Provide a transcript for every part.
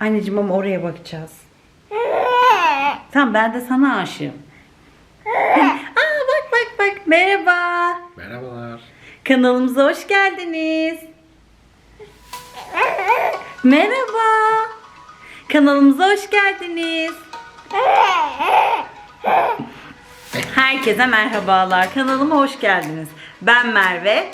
Anneciğim ama oraya bakacağız. Tamam ben de sana aşığım. Aa bak bak bak merhaba. Merhabalar. Kanalımıza hoş geldiniz. Merhaba. Kanalımıza hoş geldiniz. Herkese merhabalar. Kanalıma hoş geldiniz. Ben Merve.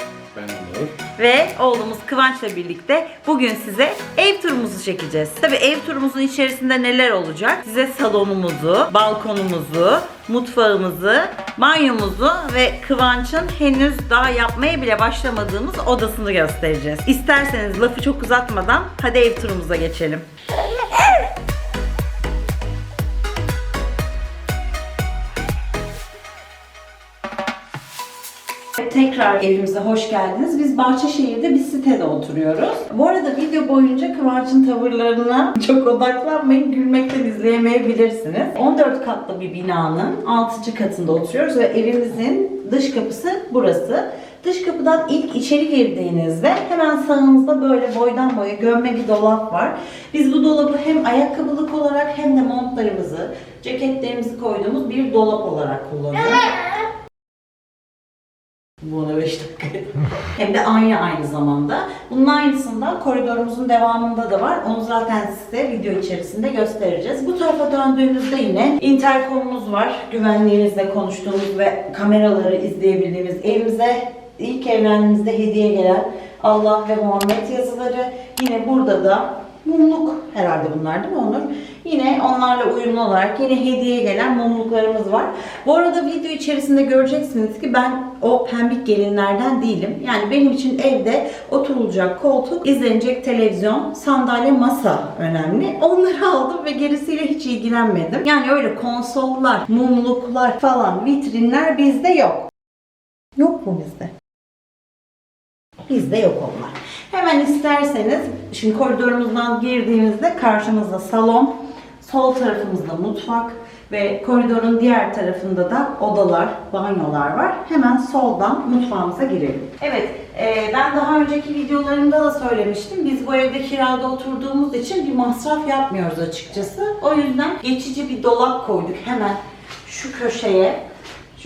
Ve oğlumuz Kıvanç'la birlikte bugün size ev turumuzu çekeceğiz. Tabii ev turumuzun içerisinde neler olacak? Size salonumuzu, balkonumuzu, mutfağımızı, banyomuzu ve Kıvanç'ın henüz daha yapmaya bile başlamadığımız odasını göstereceğiz. İsterseniz lafı çok uzatmadan hadi ev turumuza geçelim. Tekrar evimize hoş geldiniz. Biz Bahçeşehir'de bir sitede oturuyoruz. Bu arada video boyunca Kıvanç'ın tavırlarına çok odaklanmayın. Gülmekten izleyemeyebilirsiniz. 14 katlı bir binanın 6. katında oturuyoruz ve evimizin dış kapısı burası. Dış kapıdan ilk içeri girdiğinizde hemen sağınızda böyle boydan boya gömme bir dolap var. Biz bu dolabı hem ayakkabılık olarak hem de montlarımızı, ceketlerimizi koyduğumuz bir dolap olarak kullanıyoruz. Bu ona 5 dakika. Hem de aynı aynı zamanda. Bunun aynısından koridorumuzun devamında da var. Onu zaten size video içerisinde göstereceğiz. Bu tarafa döndüğümüzde yine interkomumuz var. Güvenliğinizle konuştuğumuz ve kameraları izleyebildiğimiz evimize ilk evlendiğimizde hediye gelen Allah ve Muhammed yazıları. Yine burada da mumluk herhalde bunlar değil mi Onur? Yine onlarla uyumlu olarak yine hediye gelen mumluklarımız var. Bu arada video içerisinde göreceksiniz ki ben o pembik gelinlerden değilim. Yani benim için evde oturulacak koltuk, izlenecek televizyon, sandalye, masa önemli. Onları aldım ve gerisiyle hiç ilgilenmedim. Yani öyle konsollar, mumluklar falan, vitrinler bizde yok. Yok mu bizde? Bizde yok onlar. Hemen isterseniz şimdi koridorumuzdan girdiğimizde karşımızda salon, sol tarafımızda mutfak ve koridorun diğer tarafında da odalar, banyolar var. Hemen soldan mutfağımıza girelim. Evet, e, ben daha önceki videolarımda da söylemiştim. Biz bu evde kirada oturduğumuz için bir masraf yapmıyoruz açıkçası. O yüzden geçici bir dolap koyduk hemen şu köşeye.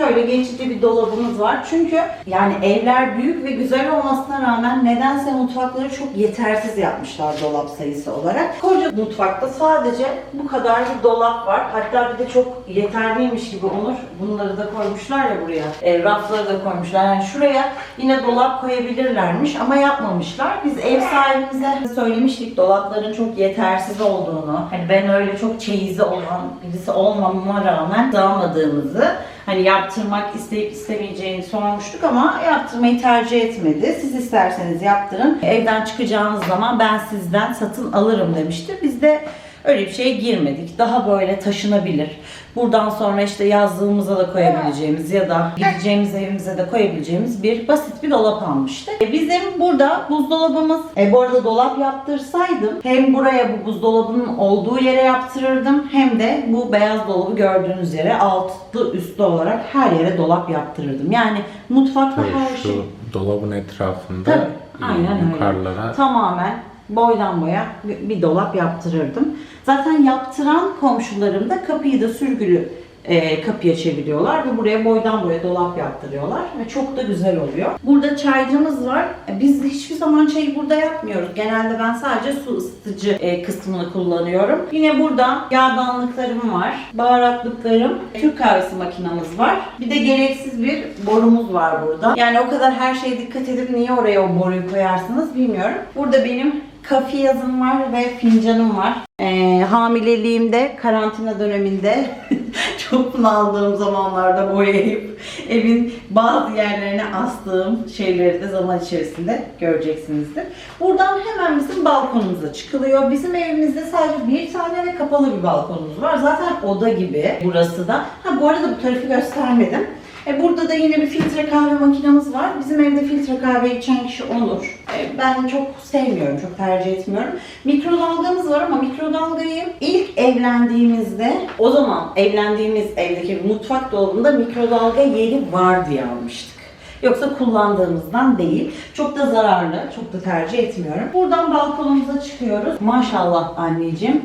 Şöyle geçici bir dolabımız var. Çünkü yani evler büyük ve güzel olmasına rağmen nedense mutfakları çok yetersiz yapmışlar dolap sayısı olarak. Koca mutfakta sadece bu kadar bir dolap var. Hatta bir de çok yeterliymiş gibi olur. Bunları da koymuşlar ya buraya. E, rafları da koymuşlar. Yani şuraya yine dolap koyabilirlermiş ama yapmamışlar. Biz ev sahibimize söylemiştik dolapların çok yetersiz olduğunu. Hani ben öyle çok çeyizi olan birisi olmama rağmen sığamadığımızı hani yaptırmak isteyip istemeyeceğini sormuştuk ama yaptırmayı tercih etmedi. Siz isterseniz yaptırın. Evden çıkacağınız zaman ben sizden satın alırım demişti. Biz de öyle bir şeye girmedik. Daha böyle taşınabilir. Buradan sonra işte yazlığımıza da koyabileceğimiz ya da gideceğimiz evimize de koyabileceğimiz bir basit bir dolap almıştı. E, Bizim burada buzdolabımız, e, bu arada dolap yaptırsaydım hem buraya bu buzdolabının olduğu yere yaptırırdım hem de bu beyaz dolabı gördüğünüz yere altlı üstlü olarak her yere dolap yaptırırdım. Yani mutfakta her Tabii şey şu dolabın etrafında Tabii, aynen öyle. yukarılara tamamen boydan boya bir dolap yaptırırdım. Zaten yaptıran komşularım da kapıyı da sürgülü e, kapıya çeviriyorlar ve buraya boydan boya dolap yaptırıyorlar ve çok da güzel oluyor. Burada çaycımız var. E, Biz hiçbir zaman çayı burada yapmıyoruz. Genelde ben sadece su ısıtıcı e, kısmını kullanıyorum. Yine burada yağdanlıklarım var, baharatlıklarım, Türk kahvesi makinamız var. Bir de gereksiz bir borumuz var burada. Yani o kadar her şeye dikkat edip niye oraya o boruyu koyarsınız bilmiyorum. Burada benim kafi yazım var ve fincanım var. Ee, hamileliğimde, karantina döneminde çok bunaldığım zamanlarda boyayıp evin bazı yerlerine astığım şeyleri de zaman içerisinde göreceksinizdir. Buradan hemen bizim balkonumuza çıkılıyor. Bizim evimizde sadece bir tane ve kapalı bir balkonumuz var. Zaten oda gibi burası da. Ha bu arada bu tarafı göstermedim. E, burada da yine bir filtre kahve makinamız var. Bizim evde filtre kahve içen kişi Onur. E, ben çok sevmiyorum, çok tercih etmiyorum. Mikrodalgamız var ama mikrodalgayı ilk evlendiğimizde, o zaman evlendiğimiz evdeki mutfak dolabında mikrodalga yeri var diye almıştık. Yoksa kullandığımızdan değil. Çok da zararlı, çok da tercih etmiyorum. Buradan balkonumuza çıkıyoruz. Maşallah anneciğim.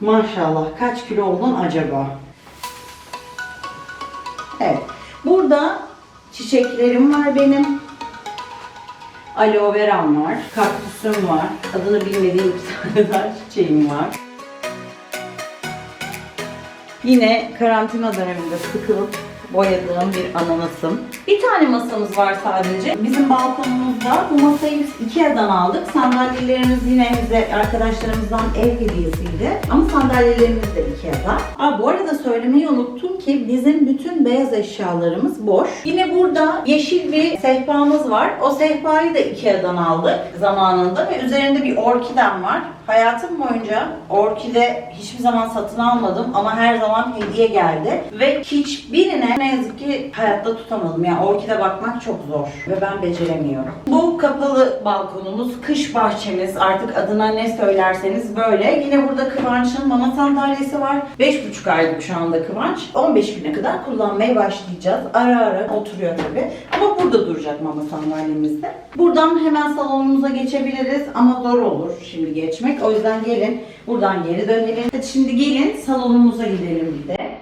Maşallah kaç kilo oldun acaba? Evet. Burada çiçeklerim var benim. Aloe veram var. Kaktüsüm var. Adını bilmediğim bir çiçeğim var. Yine karantina döneminde sıkılıp boyadığım bir ananasım. Bir tane masamız var sadece. Bizim balkonumuzda bu masayı biz Ikea'dan aldık. Sandalyelerimiz yine bize arkadaşlarımızdan ev hediyesiydi. Ama sandalyelerimiz de Ikea'da. Aa, bu arada söylemeyi unuttum ki bizim bütün beyaz eşyalarımız boş. Yine burada yeşil bir sehpamız var. O sehpayı da Ikea'dan aldık zamanında ve üzerinde bir orkidem var. Hayatım boyunca orkide hiçbir zaman satın almadım ama her zaman hediye geldi. Ve hiçbirine ne yazık ki hayatta tutamadım. Yani orkide bakmak çok zor ve ben beceremiyorum. Bu kapalı balkonumuz, kış bahçemiz artık adına ne söylerseniz böyle. Yine burada Kıvanç'ın mama sandalyesi var. 5,5 aylık şu anda Kıvanç. 15 güne kadar kullanmaya başlayacağız. Ara ara oturuyor tabi. Ama burada duracak mama sandalyemizde. Buradan hemen salonumuza geçebiliriz ama zor olur şimdi geçmek. O yüzden gelin buradan geri dönelim. Hadi şimdi gelin salonumuza gidelim bir de.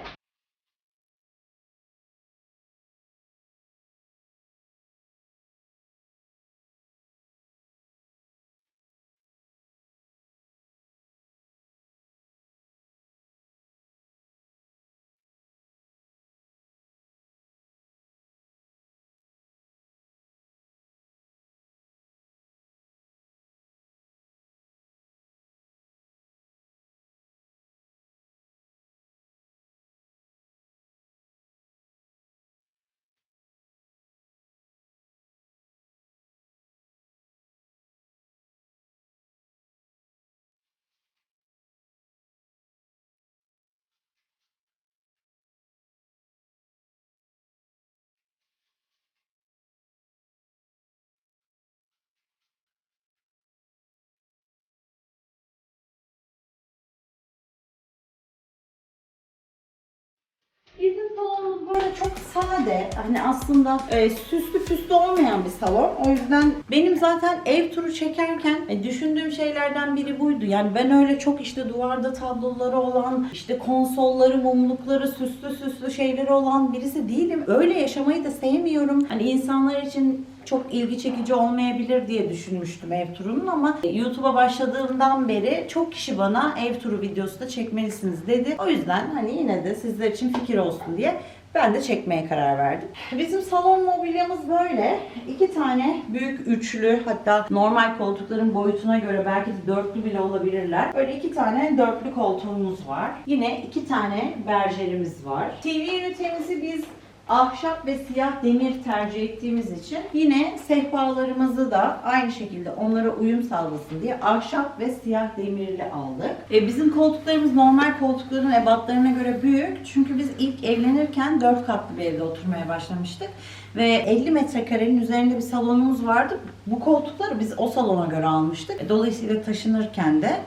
Salonumuz böyle çok sade. Hani aslında e, süslü püslü olmayan bir salon. O yüzden benim zaten ev turu çekerken e, düşündüğüm şeylerden biri buydu. Yani ben öyle çok işte duvarda tabloları olan, işte konsolları, mumlukları, süslü süslü şeyleri olan birisi değilim. Öyle yaşamayı da sevmiyorum. Hani insanlar için çok ilgi çekici olmayabilir diye düşünmüştüm ev turunun ama YouTube'a başladığımdan beri çok kişi bana ev turu videosu da çekmelisiniz dedi. O yüzden hani yine de sizler için fikir olsun diye ben de çekmeye karar verdim. Bizim salon mobilyamız böyle. İki tane büyük üçlü hatta normal koltukların boyutuna göre belki de dörtlü bile olabilirler. Böyle iki tane dörtlü koltuğumuz var. Yine iki tane berjerimiz var. TV ünitemizi biz ahşap ve siyah demir tercih ettiğimiz için yine sehpalarımızı da aynı şekilde onlara uyum sağlasın diye ahşap ve siyah demirli aldık. E, bizim koltuklarımız normal koltukların ebatlarına göre büyük. Çünkü biz ilk evlenirken 4 katlı bir evde oturmaya başlamıştık. Ve 50 metrekarenin üzerinde bir salonumuz vardı. Bu koltukları biz o salona göre almıştık. E, Dolayısıyla taşınırken de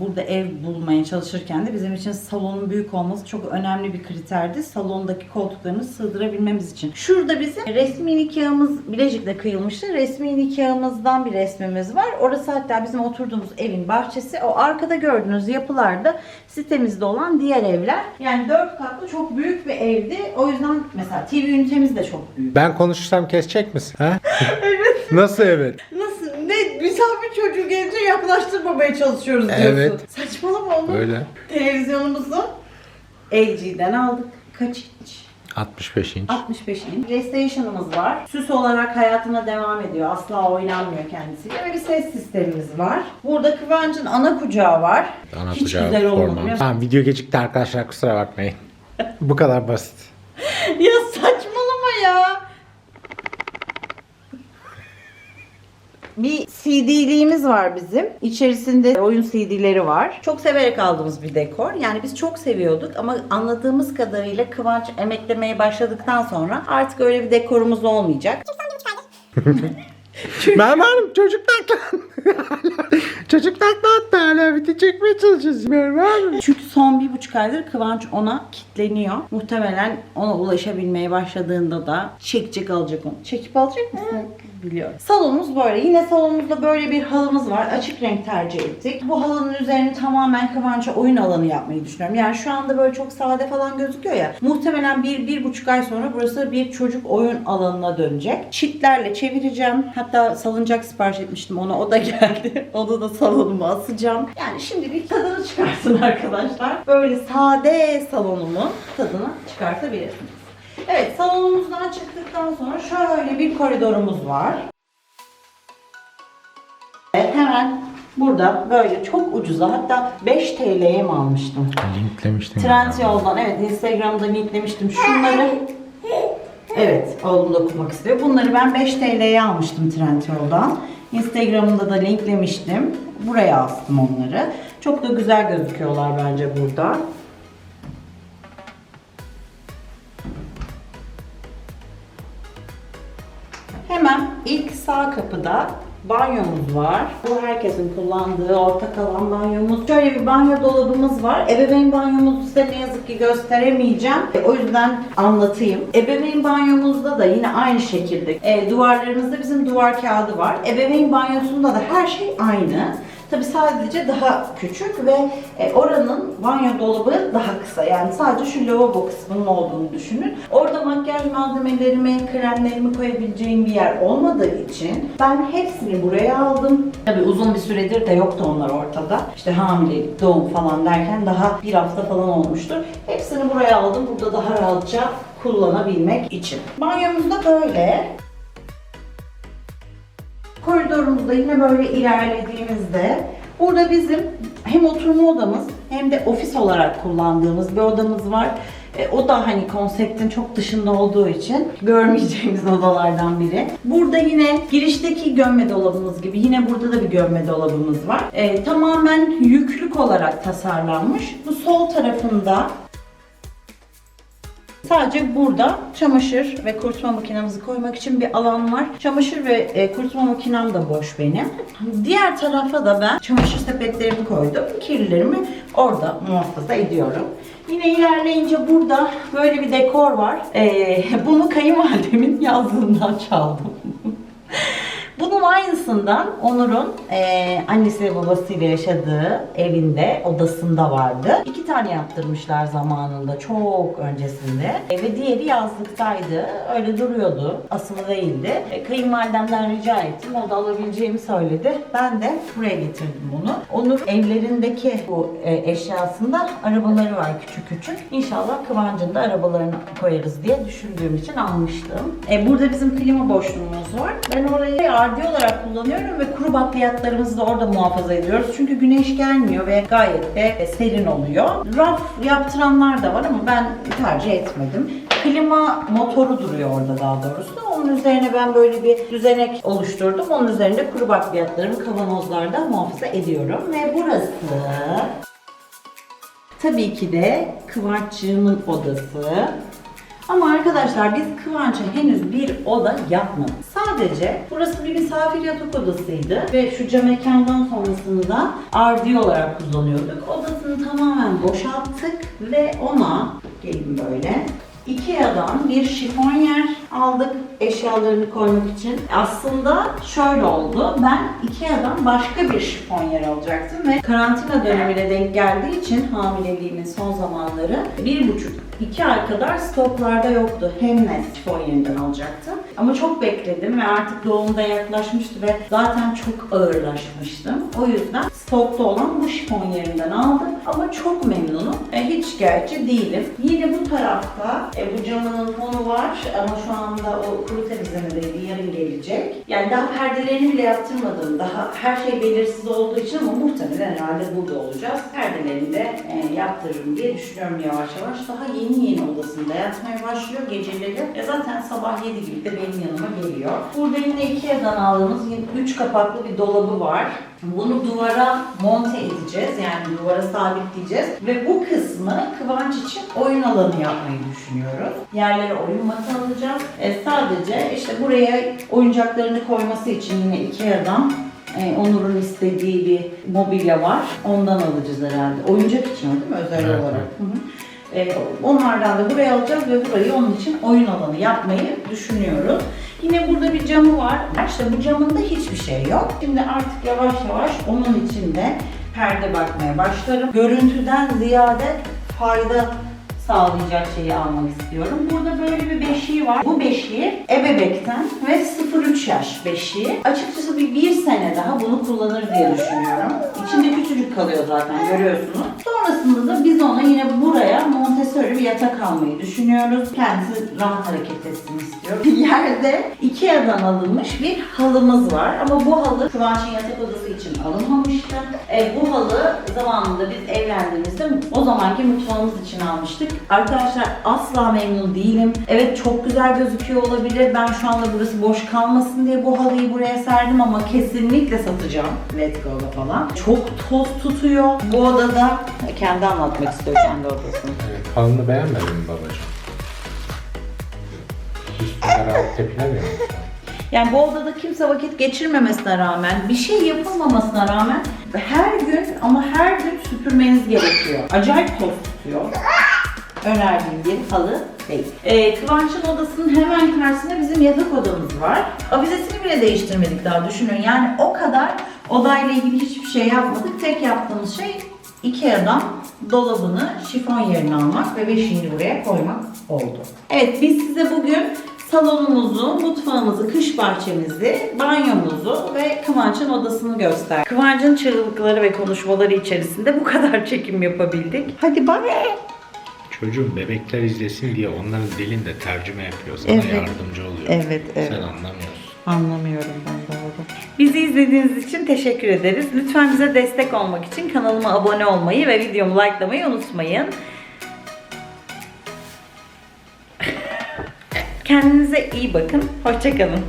burada ev bulmaya çalışırken de bizim için salonun büyük olması çok önemli bir kriterdi. Salondaki koltuklarımızı sığdırabilmemiz için. Şurada bizim resmi nikahımız Bilecik'te kıyılmıştı. Resmi nikahımızdan bir resmimiz var. Orası hatta bizim oturduğumuz evin bahçesi. O arkada gördüğünüz yapılarda sitemizde olan diğer evler. Yani dört katlı çok büyük bir evdi. O yüzden mesela TV ünitemiz de çok büyük. Ben konuşursam kesecek misin? Ha? evet. Nasıl evet? Misafir çocuğu gelince yaklaştırmamaya çalışıyoruz diyorsun. Evet. Saçmalama oğlum. Öyle. Televizyonumuzu LG'den aldık. Kaç inç? 65 inç. 65 inç. PlayStation'ımız var. Süs olarak hayatına devam ediyor. Asla oynanmıyor kendisiyle. Ve bir ses sistemimiz var. Burada Kıvanç'ın ana kucağı var. Ana Hiç kucağı güzel olmadı. Tamam video gecikti arkadaşlar kusura bakmayın. Bu kadar basit. ya saçmalama ya. Bir CD'liğimiz var bizim. İçerisinde oyun CD'leri var. Çok severek aldığımız bir dekor. Yani biz çok seviyorduk ama anladığımız kadarıyla Kıvanç emeklemeye başladıktan sonra artık öyle bir dekorumuz olmayacak. Merve Hanım çocuk derken. Çocuk takla attı hala video çekmeye çalışıyoruz. Merhaba. Çünkü son bir buçuk aydır Kıvanç ona kitleniyor. Muhtemelen ona ulaşabilmeye başladığında da çekecek alacak onu. Çekip alacak mısın? Biliyorum. Salonumuz böyle. Yine salonumuzda böyle bir halımız var. Açık renk tercih ettik. Bu halının üzerini tamamen Kıvanç'a oyun alanı yapmayı düşünüyorum. Yani şu anda böyle çok sade falan gözüküyor ya. Muhtemelen bir, bir buçuk ay sonra burası bir çocuk oyun alanına dönecek. Çitlerle çevireceğim. Hatta salıncak sipariş etmiştim ona. O da geldi. Onu da salonuma asacağım. Yani şimdi bir tadını çıkarsın arkadaşlar. Böyle sade salonumun tadını çıkartabilirsiniz. Evet salonumuzdan çıktıktan sonra şöyle bir koridorumuz var. Evet, hemen burada böyle çok ucuza hatta 5 TL'ye mi almıştım? Linklemiştim. Trendyol'dan evet Instagram'da linklemiştim şunları. Evet oğlum da okumak istiyor. Bunları ben 5 TL'ye almıştım Trendyol'dan. Instagram'da da linklemiştim. Buraya astım onları. Çok da güzel gözüküyorlar bence burada. Hemen ilk sağ kapıda banyomuz var. Bu herkesin kullandığı ortak alan banyomuz. Şöyle bir banyo dolabımız var. Ebeveyn banyomuzu size ne yazık ki gösteremeyeceğim. E, O yüzden anlatayım. Ebeveyn banyomuzda da yine aynı şekilde e, duvarlarımızda bizim duvar kağıdı var. Ebeveyn banyosunda da her şey aynı. Tabi sadece daha küçük ve e, oranın banyo dolabı daha kısa. Yani sadece şu lavabo kısmının olduğunu düşünün. Orada makyaj malzemelerimi, kremlerimi koyabileceğim bir yer olmadığı için ben hepsini buraya aldım. Tabi uzun bir süredir de yoktu onlar ortada. İşte hamilelik, doğum falan derken daha bir hafta falan olmuştur. Hepsini buraya aldım. Burada daha rahatça kullanabilmek için. Banyomuz da böyle. Koridorumuzda yine böyle ilerlediğimizde burada bizim hem oturma odamız hem de ofis olarak kullandığımız bir odamız var. E, o da hani konseptin çok dışında olduğu için görmeyeceğimiz odalardan biri. Burada yine girişteki gömme dolabımız gibi yine burada da bir gömme dolabımız var. E, tamamen yüklük olarak tasarlanmış. Bu sol tarafında Sadece burada çamaşır ve kurutma makinemizi koymak için bir alan var. Çamaşır ve e, kurutma makinem de boş benim. Diğer tarafa da ben çamaşır sepetlerimi koydum. Kirlilerimi orada muhafaza ediyorum. Yine ilerleyince burada böyle bir dekor var. E, bunu kayınvalidemin yazdığından çaldım. Bunun aynısından Onur'un eee annesi ve babasıyla yaşadığı evinde, odasında vardı. İki tane yaptırmışlar zamanında, çok öncesinde. E, ve diğeri yazlıktaydı. Öyle duruyordu. Asılı değildi. E, kayınvalidemden rica ettim. O da alabileceğimi söyledi. Ben de buraya getirdim bunu. Onur evlerindeki bu e, eşyasında arabaları var küçük küçük. İnşallah Kıvancın da arabalarını koyarız diye düşündüğüm için almıştım. E, burada bizim klima boşluğumuz var. Ben orayı ardi olarak kullanıyorum ve kuru bakliyatlarımızı da orada muhafaza ediyoruz. Çünkü güneş gelmiyor ve gayet de serin oluyor. Raf yaptıranlar da var ama ben tercih etmedim. Klima motoru duruyor orada daha doğrusu. Onun üzerine ben böyle bir düzenek oluşturdum. Onun üzerinde kuru bakliyatlarımı kavanozlarda muhafaza ediyorum. Ve burası tabii ki de Kıvanççığımın odası. Ama arkadaşlar biz Kıvanç'a henüz bir oda yapmadık. Sadece burası bir misafir yatak odasıydı ve şu cam mekandan sonrasında RD olarak kullanıyorduk. Odasını tamamen boşalttık ve ona gelin böyle Ikea'dan bir şifonyer aldık eşyalarını koymak için. Aslında şöyle oldu. Ben Ikea'dan başka bir şifonyer alacaktım ve karantina dönemine denk geldiği için hamileliğimin son zamanları bir buçuk iki ay kadar stoklarda yoktu. Hemnes şifonyerinden alacaktım. Ama çok bekledim ve artık doğumda yaklaşmıştı ve zaten çok ağırlaşmıştım. O yüzden stokta olan bu şifonyerinden aldım. Ama çok memnunum. E, hiç şikayetçi değilim. Yine bu tarafta e, bu camının fonu var ama şu anda o kuru temizlemedeydi. Yarın gelecek. Yani daha perdelerini bile yaptırmadım. Daha her şey belirsiz olduğu için ama muhtemelen herhalde burada olacağız. Perdelerini de e, yaptırırım diye düşünüyorum yavaş yavaş. Daha yeni yeni odasında yatmaya başlıyor geceleri. E, zaten sabah 7 gibi de benim yanıma geliyor. Burada yine Ikea'dan aldığımız 3 kapaklı bir dolabı var. Bunu duvara monte edeceğiz. Yani duvara sabitleyeceğiz. Ve bu kısmı Kıvanç için oyun alanı yapmayı düşünüyoruz. Yerlere oyun masa alacağız. E, sadece işte buraya oyuncaklarını koyması için yine Ikea'dan Ee, Onur'un istediği bir mobilya var. Ondan alacağız herhalde. Oyuncak için değil mi özel Evet, olarak? Hı hı. Ee, onlardan da buraya alacağız ve burayı onun için oyun alanı yapmayı düşünüyoruz. Yine burada bir camı var. İşte bu camında hiçbir şey yok. Şimdi artık yavaş yavaş onun içinde perde bakmaya başlarım. Görüntüden ziyade fayda sağlayacak şeyi almak istiyorum. Burada böyle bir beşiği var. Bu beşiği ebebekten ve 0-3 yaş beşiği. Açıkçası bir, bir sene daha bunu kullanır diye düşünüyorum. İçinde küçücük kalıyor zaten görüyorsunuz. Sonrasında da biz ona yine buraya Montessori bir yatak almayı düşünüyoruz. Kendisi rahat hareket etsin istiyorum. Yerde Ikea'dan alınmış bir halımız var. Ama bu halı Kıvanç'ın yatak odası için alınmamıştı. E, bu halı zamanında biz evlendiğimizde o zamanki mutfağımız için almıştık. Arkadaşlar asla memnun değilim. Evet çok güzel gözüküyor olabilir. Ben şu anda burası boş kalmasın diye bu halıyı buraya serdim ama kesinlikle satacağım. Let's go'da falan. Çok toz tutuyor. Bu odada kendi anlatmak istiyor kendi odasını. Evet, halını beğenmedin mi babacığım? Üstüne rahat tepinemiyor musun? Yani bu odada kimse vakit geçirmemesine rağmen, bir şey yapılmamasına rağmen her gün ama her gün süpürmeniz gerekiyor. Acayip toz tutuyor. Önerdiğim bir halı değil. Ee, Kıvanç'ın odasının hemen karşısında bizim yatak odamız var. Avizesini bile değiştirmedik daha düşünün. Yani o kadar odayla ilgili hiçbir şey yapmadık. Tek yaptığımız şey Ikea'dan dolabını şifon yerine almak ve beşiğini buraya koymak oldu. Evet biz size bugün salonumuzu, mutfağımızı, kış bahçemizi, banyomuzu ve Kıvanç'ın odasını göster. Kıvanç'ın çığlıkları ve konuşmaları içerisinde bu kadar çekim yapabildik. Hadi bay. Çocuğum bebekler izlesin diye onların dilinde tercüme yapıyor. Sana Evet. yardımcı oluyor. Evet, evet. Sen anlamıyorsun. Anlamıyorum ben doğru. Bizi izlediğiniz için teşekkür ederiz. Lütfen bize destek olmak için kanalıma abone olmayı ve videomu likelamayı unutmayın. Kendinize iyi bakın. Hoşçakalın.